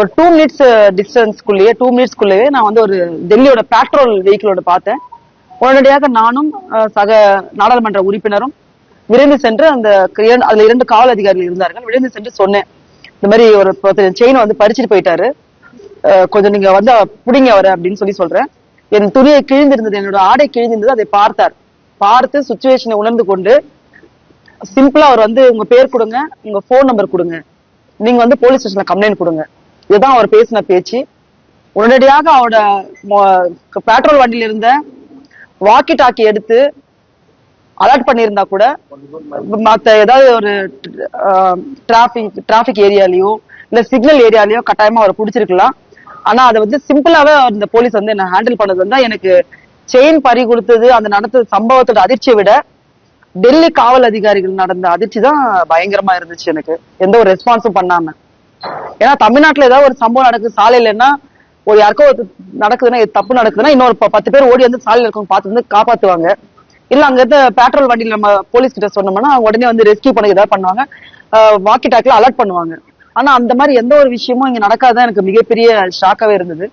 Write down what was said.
ஒரு two minutes டிஸ்டன்ஸ்குள்ளேயே two மினிட்ஸ்குள்ளேயே நான் வந்து ஒரு டெல்லியோட பெட்ரோல் வெஹிக்கிளோட பார்த்தேன். உடனடியாக நானும் சக நாடாளுமன்ற உறுப்பினரும் விரைந்து சென்று அந்த அதுல இரண்டு காவல் அதிகாரிகள் இருந்தார்கள். விரைந்து சென்று சொன்னேன். இந்த மாதிரி ஒரு செயினை வந்து பறிச்சுட்டு போயிட்டாரு. கொஞ்சம் நீங்க வந்து புடிங்க அவரை அப்படின்னு சொல்லி சொல்றேன். என் துணியை கிழிந்திருந்தது என்னோட ஆடை கிழிந்திருந்தது அதை பார்த்தார். பார்த்து சுச்சுவேஷனை உணர்ந்து கொண்டு சிம்பிளா அவர் வந்து உங்க பேர் கொடுங்க உங்க ஃபோன் நம்பர் கொடுங்க. நீங்க வந்து போலீஸ் ஸ்டேஷன்ல கம்ப்ளைண்ட் கொடுங்க. இதுதான் அவர் பேசின பேச்சு. உடனடியாக அவரோட பெட்ரோல் வண்டியில இருந்த வாக்கி டாக்கி எடுத்து அலர்ட் பண்ணியிருந்தா கூட மத்த ஏதாவது ஒரு டிராபிக் டிராபிக் ஏரியாலையோ இல்ல சிக்னல் ஏரியாலையோ கட்டாயமா அவரை பிடிச்சிருக்கலாம். ஆனா அதை வந்து சிம்பிளாவே இந்த போலீஸ் வந்து என்ன ஹேண்டில் பண்ணது வந்து எனக்கு செயின் பறி கொடுத்தது அந்த நடந்த சம்பவத்தோட அதிர்ச்சியை விட டெல்லி காவல் அதிகாரிகள் நடந்த அதிர்ச்சி தான் பயங்கரமா இருந்துச்சு எனக்கு. எந்த ஒரு ரெஸ்பான்ஸும் பண்ணாம. ஏன்னா தமிழ்நாட்டுல ஏதாவது ஒரு சம்பவம் நடக்குது சாலையிலன்னா ஒரு யாருக்கோ ஒரு நடக்குதுன்னா இது தப்பு நடக்குதுன்னா இன்னொரு ப- பத்து பேர் ஓடி வந்து சாலையில இருக்கவங்க பார்த்து வந்து காப்பாத்துவாங்க. இல்ல அங்க இருந்து பெட்ரோல் வண்டியில நம்ம போலீஸ் கிட்ட சொன்னோம்னா உடனே வந்து ரெஸ்கியூ பண்ண ஏதாவது பண்ணுவாங்க. வாக்கி டாக்ல அலர்ட் பண்ணுவாங்க. ஆனா அந்த மாதிரி எந்த ஒரு விஷயமும் இங்க நடக்காதான் எனக்கு மிகப்பெரிய ஷாக்காவே இருந்தது.